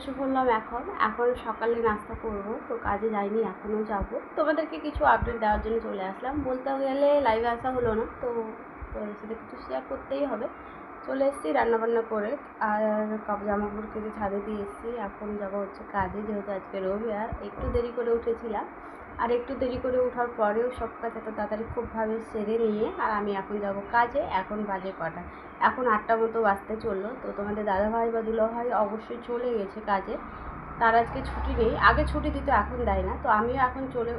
বসে পড়লাম এখন। এখন সকালে নাস্তা করব, তো কাজে যাইনি এখনও যাব। তোমাদেরকে কিছু আপডেট দেওয়ার জন্য চলে আসলাম। বলতে গেলে লাইভে আসা হলো না, তো তোমাদের সাথে কিছু শেয়ার করতেই হবে। চলে এসেছি রান্নাবান্না করে, আর জামা কাপড় কেটে ছাদে দিয়ে এসেছি, এখন যাব হচ্ছে কাজে, যেহেতু আজকে রবিবার, একটু দেরি করে উঠেছিলাম। আর একটু দেরি করে ওঠার পরেও সব কাজ এত তাড়াতাড়ি খুবভাবে সেরে নিয়ে আর আমি এখন যাব কাজে, এখন বাজে কটা। এখন আটটা মতো বাজতে চলল। তো তোমাদের দাদাভাই বা দুলাভাই অবশ্যই চলে গেছে কাজে। তার আজকে ছুটি নেই। আগে ছুটি দিত, এখন দেয় না। তো আমিও এখন চলে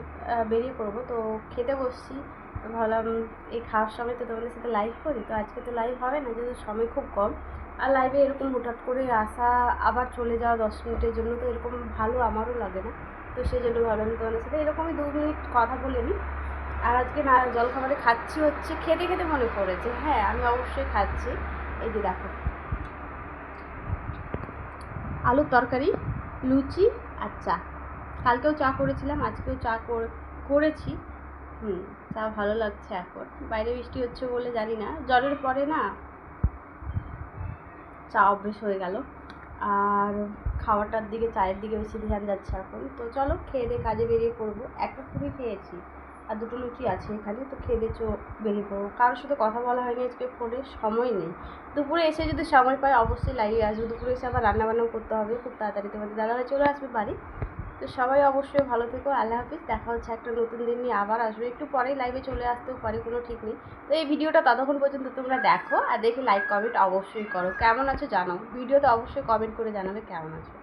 বেরিয়ে পড়ব। তো খেতে বসছি। ভাবলাম এই খাওয়ার সময় তো তোমাদের সাথে লাইভ করি। তো আজকে তো লাইভ হবে না, যেহেতু সময় খুব কম। আর লাইভে এরকম হুটহাট করে আসা, আবার চলে যাওয়া দশ মিনিটের জন্য তো এরকম ভালো আমারও লাগে না। তো সেই জন্য ভাবলাম তোমাদের সাথে। এরকমই দু মিনিট কথা বলে নিই। আর আজকে না, জলখাবারে খাচ্ছি হচ্ছে, খেতে খেতে মনে পড়েছে। হ্যাঁ আমি অবশ্যই খাচ্ছি। এই যে দেখো। আলুর তরকারি, লুচি আর চা। কালকেও চা করেছিলাম, আজকেও চা করে- করেছি। হুম, চা ভালো লাগছে এখন। বাইরে বৃষ্টি হচ্ছে বলে জানি না। জ্বরের পরে না, চা অভ্যেস হয়ে গেল। আর খাওয়াটার দিকে, চায়ের দিকে বেশি ধ্যান যাচ্ছে এখন। তো চলো, খেয়ে দিয়ে কাজে বেরিয়ে পড়ব। একটা পুরি খেয়েছি, আর দুটো লুচি আছে এখানে, তো খেয়ে দিয়ে চো, বেরিয়ে পড়ব। কারোর সাথে কথা বলা হয়নি আজকে ফোনে, সময় নেই। দুপুরে এসে যদি সময় পাই, অবশ্যই লাগিয়ে আসব। দুপুরে এসে আবার রান্নাবান্নাও করতে হবে, খুব তাড়াতাড়ি। তোমাদের দাদারা চলে আসবে বাড়ি। তো সবাই অবশ্যই ভালো থেকো, আল্লাহ হাফিজ। দেখা হচ্ছে একটা নতুন দিন নিয়ে আবার আসবে। একটু পরেই লাইভে চলে আসতেও পারে, কোনো ঠিক নেই। তো এই ভিডিওটা ততক্ষণ পর্যন্ত তোমরা দেখো আর দেখে লাইক কমেন্ট অবশ্যই করো। কেমন আছো জানাও। ভিডিওতে অবশ্যই কমেন্ট করে জানাবে কেমন আছো।